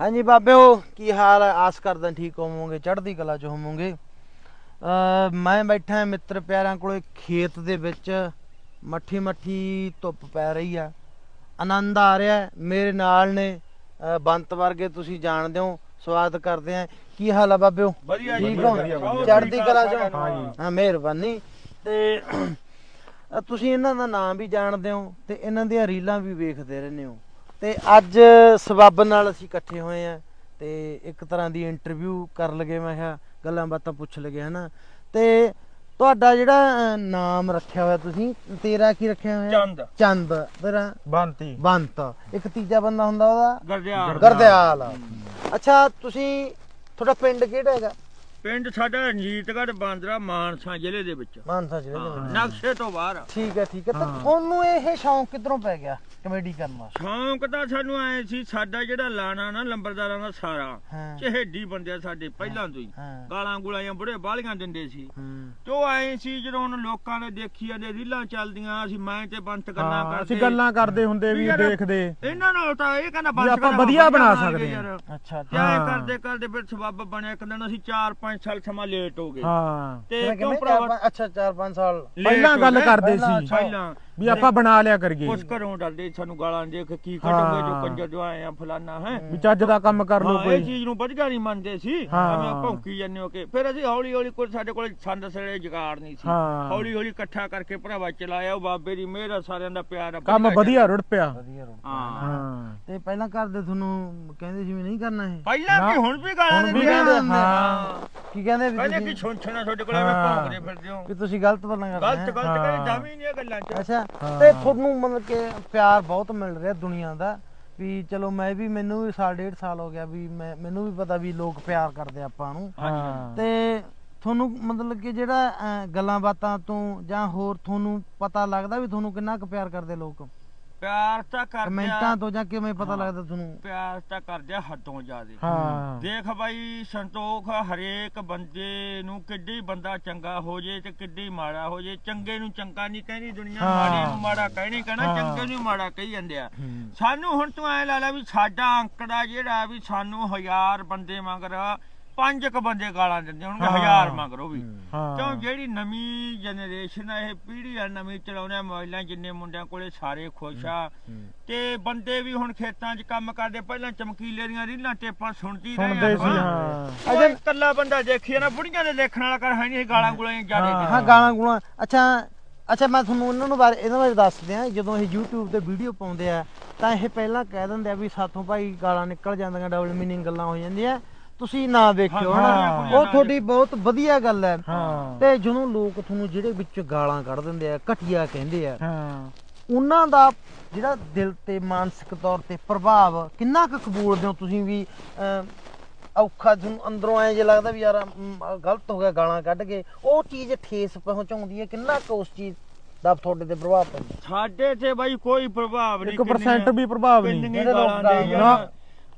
ਹਾਂਜੀ ਬਾਬਿਓ ਕੀ ਹਾਲ ਹੈ? ਆਸ ਕਰਦਾ ਠੀਕ ਹੋਵੋਗੇ ਚੜ੍ਹਦੀ ਕਲਾ ਚ ਹੋਵੋਗੇ। ਮੈਂ ਬੈਠਾ ਮਿੱਤਰ ਪਿਆਰਿਆਂ ਕੋਲੇ ਖੇਤ ਦੇ ਵਿੱਚ। ਮੱਠੀ ਮੱਠੀ ਧੁੱਪ ਪੈ ਰਹੀ ਆ। ਆਨੰਦ ਆ ਰਿਹਾ। ਮੇਰੇ ਨਾਲ ਨੇ ਬੰਤ ਵਰਗੇ ਤੁਸੀਂ ਜਾਣਦੇ ਹੋ ਸਵਾਗਤ ਕਰਦੇ ਆ ਕੀ ਹਾਲ ਆ ਬਾਬਿਓ ਠੀਕ ਹੋ। ਚੜ੍ਹਦੀ ਕਲਾ ਚ? ਹਾਂ ਮਿਹਰਬਾਨੀ। ਤੇ ਤੁਸੀਂ ਇਹਨਾਂ ਦਾ ਨਾਮ ਵੀ ਜਾਣਦੇ ਹੋ ਤੇ ਇਹਨਾਂ ਦੀਆਂ ਰੀਲਾਂ ਵੀ ਵੇਖਦੇ ਰਹਿੰਦੇ ਹੋ। ਤੇ ਅੱਜ ਸਬੱਬ ਨਾਲ ਅਸੀਂ ਇਕੱਠੇ ਹੋਏ ਆ ਤੇ ਇੱਕ ਤਰ੍ਹਾਂ ਦੀ ਇੰਟਰਵਿਊ ਕਰਨ ਲਗੇ ਮੈਂ ਕਿਹਾ ਗੱਲਾਂ ਬਾਤਾਂ ਪੁੱਛ ਲਗੇ ਹਨਾ? ਤੇ ਤੁਹਾਡਾ ਜਿਹੜਾ ਨਾਮ ਰੱਖਿਆ ਹੋਇਆ ਤੁਸੀਂ ਤੇਰਾ ਕੀ ਰੱਖਿਆ ਹੋਇਆ? ਚੰਦ। ਚੰਦ ਤੇਰਾ? ਬੰਤੀ। ਬੰਤ। ਇੱਕ ਤੀਜਾ ਬੰਦਾ ਹੁੰਦਾ ਉਹਦਾ? ਗਰਦਿਆਲ। ਗਰਦਿਆਲ। ਅੱਛਾ ਤੁਸੀਂ ਤੁਹਾਡਾ ਪਿੰਡ ਕਿਹੜਾ ਹੈਗਾ? ਪਿੰਡ ਸਾਡਾ ਰਣਜੀਤਗੜ੍ਹ ਬਾਂਦਰਾ ਮਾਨਸਾ ਜ਼ਿਲ੍ਹੇ ਦੇ ਵਿੱਚ। ਮਾਨਸਾ ਜ਼ਿਲ੍ਹੇ ਦੇ ਵਿੱਚ। ਨਕਸ਼ੇ ਤੋਂ ਬਾਹਰ। ਆ। ਠੀਕ ਹੈ ਠੀਕ ਹੈ। ਤਾਂ ਤੁਹਾਨੂੰ ਇਹ ਸ਼ੌਂਕ ਕਿੱਧਰੋਂ ਪੈ ਗਿਆ ਕਮੇਡੀ ਕਰਨ ਦਾ ਸ਼ੌਂਕ ਤਾਂ ਸਾਨੂੰ ਆਏ ਸੀ ਸਾਡਾ ਜਿਹੜਾ ਲਾਣਾ ਨਾ ਲੰਬਰਦਾਰਾਂ ਦਾ ਸਾਰਾ ਹਾਂ। ਚਿਹੜੀ ਬੰਦੇ ਸਾਡੇ ਪਹਿਲਾਂ ਤੋਂ ਹੀ। ਹਾਂ ਗਾਲਾਂ ਗੁਲਾਈਆਂ ਬੁੜੇ ਬਾਲੀਆਂ ਦਿੰਦੇ ਸੀ। ਹੂੰ। ਤੇ ਆਏ ਸੀ ਜਦੋਂ ਹੁਣ ਲੋਕਾਂ ਨੇ ਦੇਖੀ ਜਾਂਦੇ ਰੀਲਾਂ ਚੱਲਦੀਆਂ ਅਸੀਂ ਮੈਂ ਤੇ ਬੰਤ ਗੱਲਾਂ ਹਾਂ, ਕਰਦੇ। ਅਸੀਂ ਗੱਲਾਂ ਕਰਦੇ ਹੁੰਦੇ ਵੀ ਯਾਰ- ਦੇਖਦੇ। ਇਹਨਾਂ ਨਾਲ ਤਾਂ ਇਹ ਕਹਿੰਦਾ ਵੀ ਬੰਤ ਆਪਾਂ ਵਧੀਆ ਬਣਾ ਸਕਦੇ ਯਾਰ। ਅੱਛਾ ਤੇ ਐਂ ਹਾਂ। ਕਰਦੇ ਕਰਦੇ ਫਿਰ ਸਬੱਬ ਬਣਿਆ ਇੱਕ ਦਿਨ ਅਸੀਂ 4-5 ਸਾਲ ਸਮਾਂ ਲੇਟ ਹੋ ਗਏ। ਹਾਂ। ਤੇ ਕਿਉਂ ਭਰਾਵਾ? ਚਾਰ ਪੰਜ- ਅੱਛਾ 4-5 ਸਾਲ। ਪਹਿਲਾਂ ਗੱਲ। ਕਰਦੇ ਸੀ। ਪਹਿਲਾਂ ਵੀ ਆਪਾਂ ਬਣਾ ਲਿਆ ਕਰੀਏ। ਕੁਛ ਘਰੋਂ ਡਰਦੇ ਸਾਨੂੰ ਗਾਲਾਂ ਦੇ ਕੇ ਕੀ ਕੱਢੋਗੇ ਜੋ। ਕੰਜਰ ਜੋ ਆਏ ਆ ਫਲਾਨਾ ਹੈ? ਵੀ ਚੱਜ ਦਾ ਕੰਮ ਕਰ ਲੋ ਹਾਂ, ਇਹ ਕੋਈ। ਚੀਜ਼ ਨੂੰ ਵਧੀਆ ਨਹੀਂ ਮੰਨਦੇ ਸੀ। ਐਵੇਂ ਭੌਂਕੀ ਜਾਂਦੇ ਹੋ ਕਿ ਫਿਰ ਅਸੀਂ ਹੌਲੀ ਹੌਲੀ ਕੋਈ ਸਾਡੇ ਕੋਲ ਸੰਦ ਸੜੇ ਜਗਾੜ ਨਹੀਂ ਸੀ। ਹੌਲੀ ਹੌਲੀ ਇਕੱਠਾ ਕਰਕੇ ਭਰਾਵਾ ਚਲਾਇਆ। ਉਹ ਬਾਬੇ ਦੀ ਮਿਹਰ ਆ, ਸਾਰਿਆਂ ਦਾ ਪਿਆਰ ਆ ਕੰਮ ਵਧੀਆ ਰੁੜ ਪਿਆ। ਵਧੀਆ ਹਾਂ। ਤੇ ਪਹਿਲਾਂ ਘਰ ਦੇ ਤੁਹਾਨੂੰ ਕਹਿੰਦੇ ਸੀ ਵੀ ਨਹੀਂ ਕਰਨਾ ਇਹ? ਪਹਿਲਾਂ। ਕੀ ਹੁਣ ਵੀ ਗਾਲਾਂ ਵੀ ਦਿੰਦੇ ਹਾਂ। ਕੀ ਕਹਿੰਦੇ ਵੀ ਕਹਿੰਦੇ ਕਿ ਤੁਸੀਂ ਛੁੰਛਣਾ ਤੁਹਾਡੇ ਕੋਲ ਐਵੇਂ ਹਾਂ। ਭੌਂਕਦੇ ਫਿਰਦੇ ਹੋ ਵੀ ਤੁਸੀਂ ਗਲਤ ਗੱਲਾਂ ਕਰਦੇ ਗਲਤ ਹੈਂ? ਗਲਤ ਹਾਂ। ਕਰੇ ਜਾਵੀ ਨਹੀਂ ਇਹ ਗੱਲਾਂ ਚ ਅੱਛਾ ਹਾਂ। ਤੇ ਤੁਹਾਨੂੰ ਮਤਲਬ ਕਿ ਪਿਆਰ ਬਹੁਤ ਮਿਲ ਰਿਹਾ ਦੁਨੀਆ ਦਾ ਵੀ ਚਲੋ ਮੈਂ ਵੀ ਮੈਨੂੰ ਵੀ ਸਾਲ ਡੇਢ ਸਾਲ ਹੋ ਗਿਆ ਵੀ ਮੈਂ ਮੈਨੂੰ ਵੀ ਪਤਾ ਵੀ ਲੋਕ ਪਿਆਰ ਕਰਦੇ ਆਪਾਂ ਨੂੰ ਹਾਂ ਤੇ ਤੁਹਾਨੂੰ ਮਤਲਬ ਕਿ ਜਿਹੜਾ ਅਹ, ਗੱਲਾਂ ਬਾਤਾਂ ਤੋਂ ਜਾਂ ਹੋਰ ਤੁਹਾਨੂੰ ਪਤਾ ਲੱਗਦਾ ਵੀ ਤੁਹਾਨੂੰ ਕਿੰਨਾ ਕੁ ਪਿਆਰ ਕਰਦੇ ਲੋਕ ਪਿਆਰ ਤਾਂ ਕਰਦੇ ਕਮੈਂਟਾਂ ਤੋਂ ਜਾਂ ਕਿਵੇਂ ਪਤਾ। ਲੱਗਦਾ ਤੁਹਾਨੂੰ ਪਿਆਰ ਤਾਂ ਕਰਦੇ ਆ ਹੱਦੋਂ ਜ਼ਿਆਦੇ ਹਾਂ ਦੇਖ ਬਾਈ ਸੰਤੋਖ ਹਰੇਕ ਬੰਦੇ ਨੂੰ ਕਿੱਡੀ ਬੰਦਾ ਚੰਗਾ ਹੋ ਜੇ ਤੇ ਕਿੱਡੀ ਮਾੜਾ ਹੋ ਜੇ ਚੰਗੇ ਨੂੰ ਚੰਗਾ ਨਹੀਂ ਕਹਿੰਦੀ ਦੁਨੀਆ। ਮਾੜੇ ਨੂੰ ਮਾੜਾ ਕਹਿਣੀ ਕਹਿਣਾ। ਚੰਗੇ ਨੂੰ ਮਾੜਾ ਕਹੀ ਜਾਂਦੇ ਆ ਸਾਨੂੰ ਹੁਣ ਤੂੰ ਐ ਲਾ ਲੈ ਵੀ ਸਾਡਾ ਅੰਕੜਾ ਜਿਹੜਾ ਵੀ ਸਾਨੂੰ ਹਜ਼ਾਰ ਬੰਦੇ ਮਗਰ ਪੰਜ ਕ ਬੰਦੇ ਗਾਲਾਂ ਦਿੰਦੇ ਹੋਣਗੇ। ਹਜ਼ਾਰ ਮਗਰੋਂ ਵੀ। ਕਿਉਂ ਜਿਹੜੀ ਨਵੀਂ ਜਨਰੇਸ਼ਨ ਆ ਇਹ ਪੀੜ੍ਹੀ ਆ ਨਵੀਂ ਚਲਾਉਂਦੇ ਆ ਮੋਬਾਈਲਾਂ ਜਿੰਨੇ ਮੁੰਡਿਆਂ ਕੋਲੇ ਸਾਰੇ ਖੁਸ਼ ਆ। ਤੇ ਬੰਦੇ ਵੀ ਹੁਣ ਖੇਤਾਂ 'ਚ ਕੰਮ ਕਰਦੇ ਪਹਿਲਾਂ ਚਮਕੀਲੇ ਦੀਆਂ ਰੀਲਾਂ ਟੇਪਾਂ ਸੁਣਦੀ ਰਹੇ। ਹਾਂ। ਅਜੇ ਇਕੱਲਾ ਬੰਦਾ ਦੇਖੀਏ ਨਾ ਬੁੜੀਆਂ ਦੇ ਦੇਖਣ ਵਾਲਾ ਕਰ ਹੈ ਨਹੀਂ ਗਾਲਾਂ ਗੁਲਾਂ ਜਿਆਦੇ। ਹਾਂ ਗਾਲਾਂ ਗੂਲਾਂ। ਅੱਛਾ ਅੱਛਾ ਮੈਂ ਤੁਹਾਨੂੰ ਉਹਨਾਂ ਨੂੰ ਬਾਰੇ ਇਹਨਾਂ ਬਾਰੇ ਦੱਸ ਦਿਆਂ ਜਦੋਂ ਇਹ YouTube ਤੇ ਵੀਡੀਓ ਪਾਉਂਦੇ ਆ ਤਾਂ ਇਹ ਪਹਿਲਾਂ ਕਹਿ ਦਿੰਦੇ ਆ ਵੀ ਸਾਥੋਂ ਭਾਈ ਗਾਲਾਂ ਨਿਕਲ ਜਾਂਦੀਆਂ ਡਬਲ ਮੀਨਿੰਗ ਗੱਲਾਂ ਹੋ ਜਾਂਦੀਆਂ। ਤੁਸੀਂ ਨਾ ਵੇਖਿਓ। ਹਾਂ, ਹਨਾ ਉਹ ਤੁਹਾਡੀ ਬਹੁਤ ਵਧੀਆ ਗੱਲ ਹੈ। ਤੇ ਜਦੋਂ ਲੋਕ ਤੁਹਾਨੂੰ ਜਿਹੜੇ ਵਿੱਚ ਗਾਲਾਂ ਕੱਢ ਦਿੰਦੇ ਆ ਘਟੀਆ ਕਹਿੰਦੇ ਆ ਹਾਂ। ਉਹਨਾਂ ਦਾ ਜਿਹੜਾ ਦਿਲ ਤੇ ਮਾਨਸਿਕ ਤੌਰ ਤੇ ਪ੍ਰਭਾਵ ਕਿੰਨਾ ਕੁ ਕਬੂਲਦੇ ਹੋ ਤੁਸੀਂ ਵੀ ਔਖਾ ਤੁਹਾਨੂੰ ਅੰਦਰੋਂ ਐ ਜੇ ਲੱਗਦਾ ਵੀ ਯਾਰ ਗਲਤ ਹੋ ਗਿਆ ਗਾਲਾਂ ਕੱਢ ਕੇ ਉਹ ਚੀਜ਼ ਠੇਸ ਪਹੁੰਚਾਉਂਦੀ ਹੈ। ਕਿੰਨਾ ਕੁ ਉਸ ਚੀਜ਼ ਦਾ ਤੁਹਾਡੇ ਤੇ ਪ੍ਰਭਾਵ ਪੈਂਦਾ? ਸਾਡੇ ਤੇ ਬਾਈ ਕੋਈ ਪ੍ਰਭਾਵ ਨਹੀਂ 1% ਵੀ ਪ੍ਰਭਾਵ ਨਹੀਂ। ਨਾ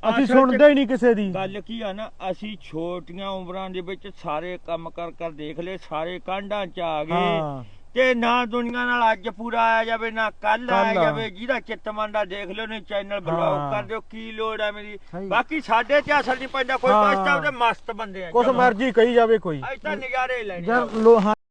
ਅਸੀਂ ਸੁਣਦੇ ਹੀ ਨਹੀਂ ਕਿਸੇ ਦੀ ਗੱਲ ਕੀ ਆ ਨਾ ਅਸੀਂ ਛੋਟੀਆਂ ਉਮਰਾਂ ਦੇ ਵਿੱਚ ਸਾਰੇ ਕੰਮ ਕਰ ਕਰ ਦੇਖ ਲਏ ਸਾਰੇ ਕਾਂਡਾਂ ਚ ਆ ਗਏ ਤੇ ਨਾ ਦੁਨੀਆ ਨਾਲ ਅੱਜ ਪੂਰਾ ਆਇਆ ਜਾਵੇ ਨਾ ਕੱਲ ਆਇਆ। ਜਾਵੇ ਜਿਹਦਾ ਚਿੱਤ ਮੰਨਦਾ ਦੇਖ ਲਿਓ ਨੇ ਚੈਨਲ ਬਲੌਗ ਹਾਂ। ਕਰ ਦਿਓ ਕੀ ਲੋੜ ਹੈ ਮੇਰੀ। ਬਾਕੀ ਸਾਡੇ ਤੇ ਅਸਲ ਨਹੀਂ ਪੈਂਦਾ ਕੋਈ। ਬਸਤਾ ਉਹਦੇ ਮਸਤ ਬੰਦੇ ਆ ਕੁਛ ਮਰਜ਼ੀ ਕਹੀ ਜਾਵੇ ਕੋਈ ਅੱਜ ਤਾਂ ਨਜ਼ਾਰੇ ਲੈਣੇ